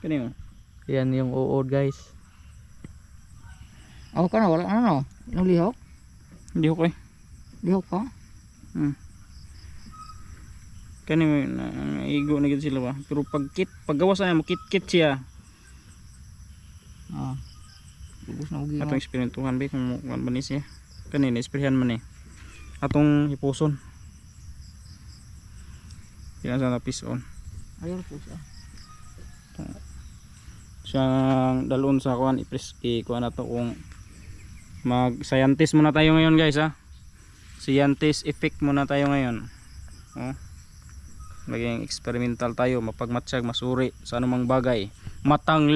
Kanino? Yan yung uod guys. Ako ka na, wala na no. Yung lihok? Ko eh. Lihok pa? Kanino na igo na gid sila ba. Pero pag kit, paggawa sa mo kit kit siya. Ah. Lubos na ugi Atong eksperimentuhan ba kung kung ba ni siya. Kanina isprehan man eh. Atong hipuson. Kaya sa napison. Ayaw po siya. Siyang dalon sa kuan ipres ikuan na to kung mag scientist muna tayo ngayon guys ha? Scientist effect muna tayo ngayon. Oh. maging experimental tayo mapagmatsyag masuri sa anumang bagay. Matang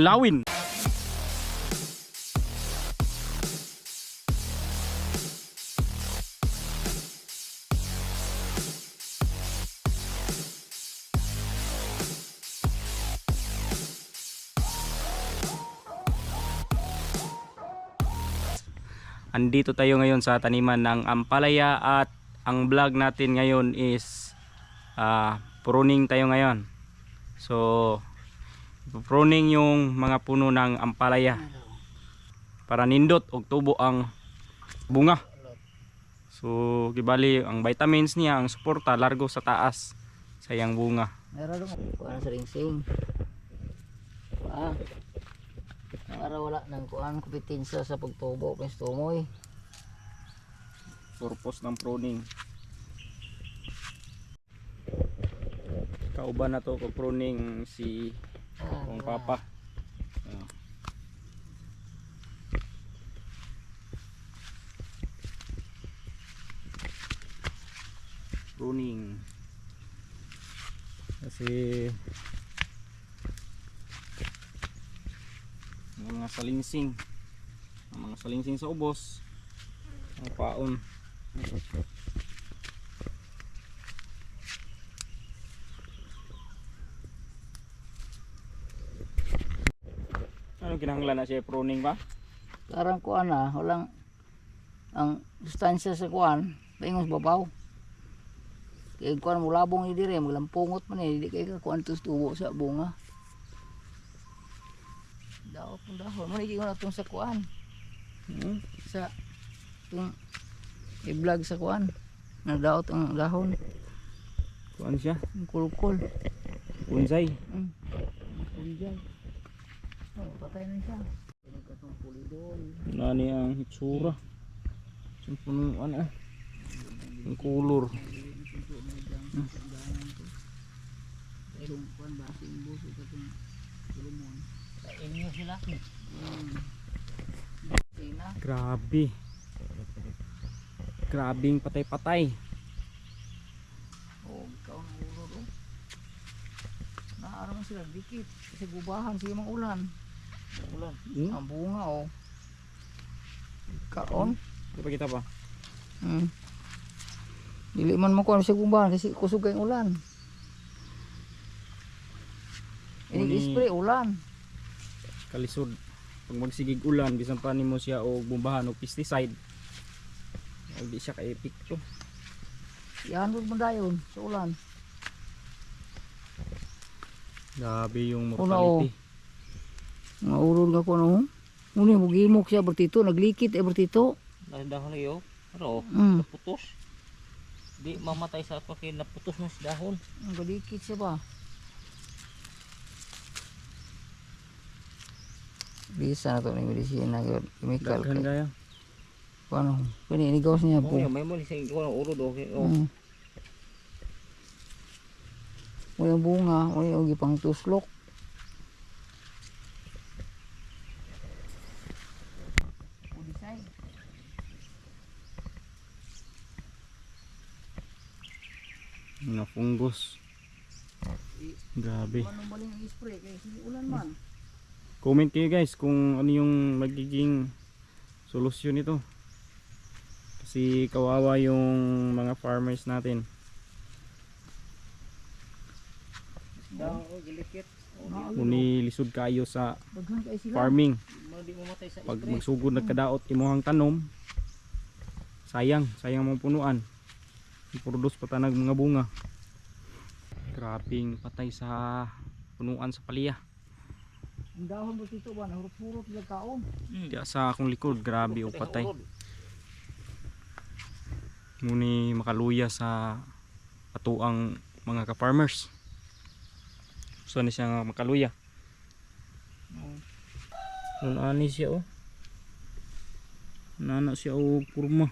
andito tayo ngayon sa taniman ng ampalaya at ang vlog natin ngayon is ah, pruning tayo ngayon so pruning yung mga puno ng ampalaya para nindot og tubo ang bunga so gibali ang vitamins niya ang suporta largo sa taas sa iyang bunga Meron sa ringsing. Ah. Para wala nang kuan kompetensya sa pagtubo pes tumoy. purpose ng pruning kauban na to ko pruning si Ah, kong papa Ah. pruning kasi mga salingsing ang mga salingsing sa ubos ang paon ano kinahanglan na siya pruning ba? Karang kuan na, walang ang sustansya sa kuan, paingos babaw. Kaya kuan mo labong ni dire, maglampungot man eh, di kay ka kuan tus tubo sa bunga. Daw pun dahon, mo ni na tong sa kuan, Hmm? sa tung i-vlog sa kuan. Nadaot ang dahon, Kuan siya? ang kulkul. Bonsai. Mm. Pulidol. Oh, patay na siya. Nani ang hitsura. Sa punuan ah. Ang kulor. Itong Sa inyo sila. Mm. Sina. Grabe. Grabing patay-patay. Oh, ikaw ang ulo do. Naaraman sila dikit. Kasi gubahan siya mga ulan. Ulan. Hmm? Ang bunga oh. Kaon. Pa kita pa. Hmm. Dili man mo kuan sa gubahan kasi kusog ulan. Ini Uni- spray ulan. Kalisod. Pag magsigig ulan, bisan pa nimo siya o bumbahan o pesticide. O di siya kay epekto. Yan mo dayon sa ulan. Grabe yung mortality. Maurod ka ko no. Muni mo gimok siya bertito naglikit eh bertito. Dahon yo. Pero Hmm. putos. Di mamatay sa kay naputos na si dahon. Ang galikit siya ba? Bisa na to ni medisina gyud chemical kay. kaya. Ano? Kani inigawas niya Oh, po. may mo lising ko na ulo do. Oh. Mm. Bunga, mo yung gipang tuslok. Mga fungus. Grabe. Manong baling ang spray kay hindi ulan man. Comment kayo guys kung ano yung magiging solusyon nito. Kasi kawawa yung mga farmers natin. Dahon oh, gilikit. Kuni lisod kayo sa farming. Pag magsugod nagkadaot imuhang tanom, sayang, sayang mong punuan. Iproduce pa tanag mga bunga. Grabing patay sa punuan sa palya. Dahon mo dito ba, nahurot-hurot na kaon. Mm. Diya sa akong likod, grabe o patay. Muni makaluya sa atuang mga ka-farmers. Gusto ni siya makaluya. Ano ani siya oh. Nana siya oh kurma.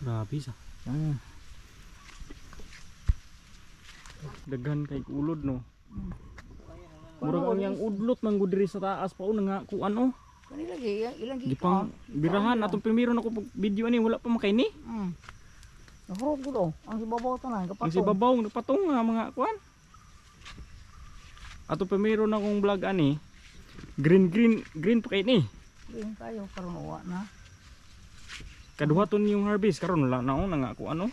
Grabe sa. Ah. Daghan kay ulod no. Murag ang yang udlot man gud diri sa taas pa una nga ku ano. Kanila lagi, ilang Di pang birahan atong primero na ko pag video ani wala pa makay ni. Hmm. Nahurot ko daw. Ang sibabaw to na, Ang kapatong. si babaw nagpatong nga mga kuan. Ato primero na kong vlog ani. Green green green pa kay ni. Ayun tayo, karoon uwa na. Kaduhaton yung harvest karon wala na na nga ku ano.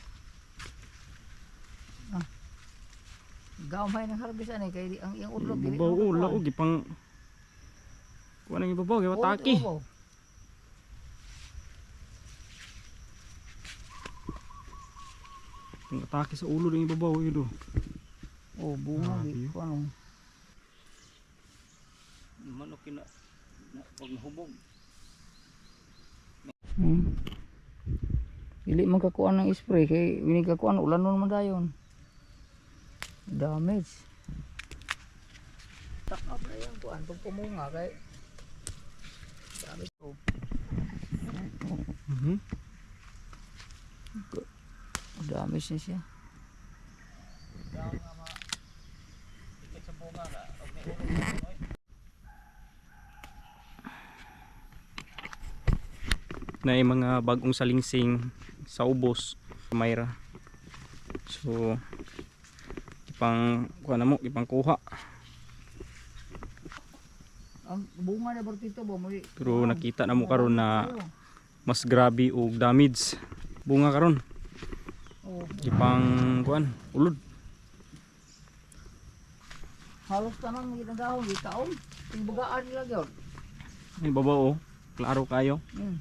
Gamay ng harbis ani kay di- ang iyang udlot dili na oh makuha. laog gipang kuan ang ibabaw wataki. oo. Ang atake sa ulo ng ibabaw yun oh. Oh, bunga yun. ko ano. Manok kina na pag nahubog. Hmm. Dili man kakuan ng spray kay winig kakuan ulan nun man dayon. Damage. Tak up na yan kuan pag pumunga kay Sabi ko, Mhm. damage na siya. Na yung mga bagong salingsing sa ubos mayra so ipang kuha na mo ipang kuha. Ang bunga na bartito ba mo pero nakita na mo karon na mas grabe og damage. Bunga karon. Oh, ipang kuan ulod. Halos tanan mo ginagahon di kaon. Yung bagaan nila gyud. ay babaw oh. Klaro kayo. Hmm.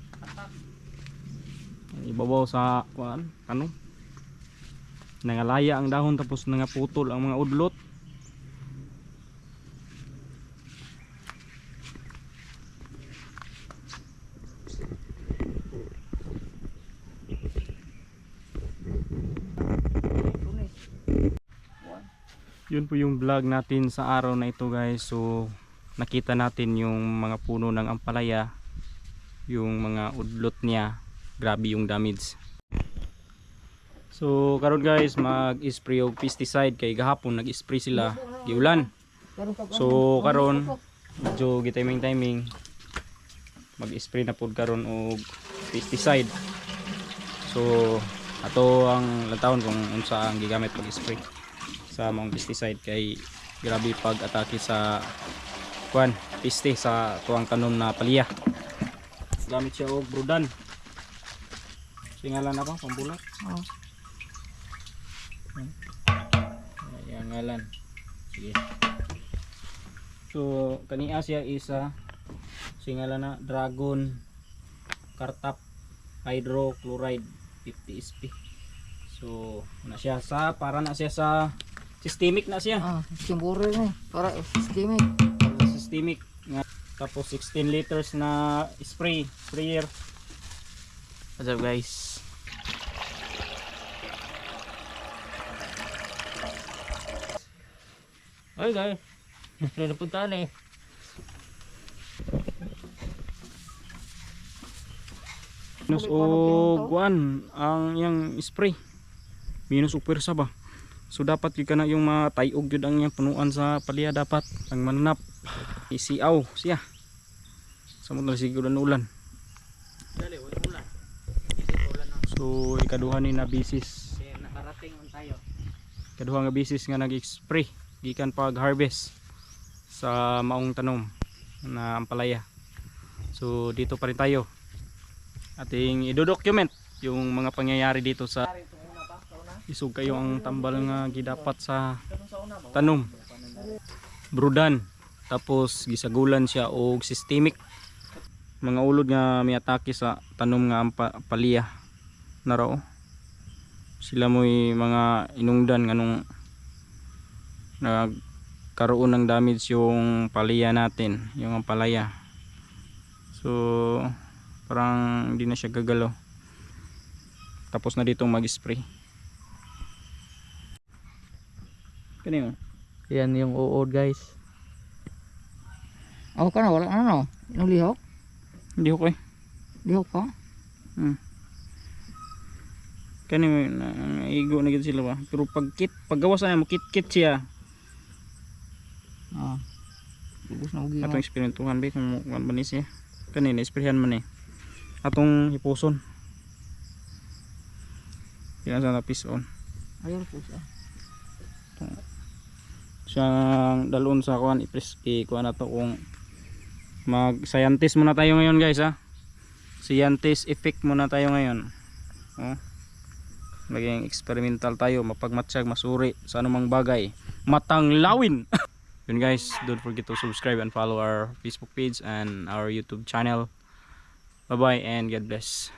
ibabaw sa kuan ano nangalaya ang dahon tapos nangaputol ang mga udlot. Yun po yung vlog natin sa araw na ito guys. So nakita natin yung mga puno ng ampalaya yung mga udlot niya. Grabe yung damage so karon guys mag spray og pesticide. Kay gahapon nag spray sila. Giulan. So, karon medyo gitiming timing mag spray na pod karon og pesticide. So ato ang lantawon kung unsa ang gigamit pag spray sa mga pesticide. Kay grabe pag atake sa kwan piste sa tuang kanon na palya gamit siya og brudan. Singalan ako pambulat. Oh. Ayan ngalan. Sige. So, kaniya siya isa singala na Dragon Cartap Hydrochloride 50 SP. So, na siya sa para na siya sa systemic na siya. Ah, simburo ni para systemic. Para sa systemic nga tapos 16 liters na spray sprayer. What's up guys? Ay guys. Sila napuntahan eh. Minus o kuan ang yang spray. Minus og pwersa ba. So dapat gyud kana yung matayog gyud ang yang punuan sa palya dapat ang mananap. Isiaw siya. Samot na siguro ng ulan. Dali, wala ulan. Isip ulan na. So ikaduha ni na bisis. Nakarating on tayo. Ikaduha nga bisis nga nag-spray gikan pag harvest sa maong tanom na ampalaya. So dito pa rin tayo. Ating idodocument yung mga pangyayari dito sa isog kayo ang tambal nga gidapat sa tanom brudan tapos gisagulan siya og systemic mga ulod nga may atake sa tanom nga palya na sila mo'y mga inungdan nganong nagkaroon ng damage yung palaya natin yung ampalaya so parang hindi na siya gagalaw tapos na dito mag spray kanino Yan yung uod guys. Ako ka na, wala na no. Yung lihok? hindi ko eh Lihok pa? kanino na igo na gid sila ba pero pag kit paggawa sa mo kit kit siya Ah. Lubos na ugi atong eksperimentuhan ba kung kuan ba ni siya kanina isprehan man eh. Atong hipuson Yan sa napison Ayaw po siya. siyang dalon sa kuan ipres kuan na to kung mag scientist muna tayo ngayon guys ha scientist effect muna tayo ngayon. Oh. Naging experimental tayo mapagmatsyag masuri sa anumang bagay. Matang lawin yun guys don't forget to subscribe and follow our facebook page and our youtube channel. Bye bye and god bless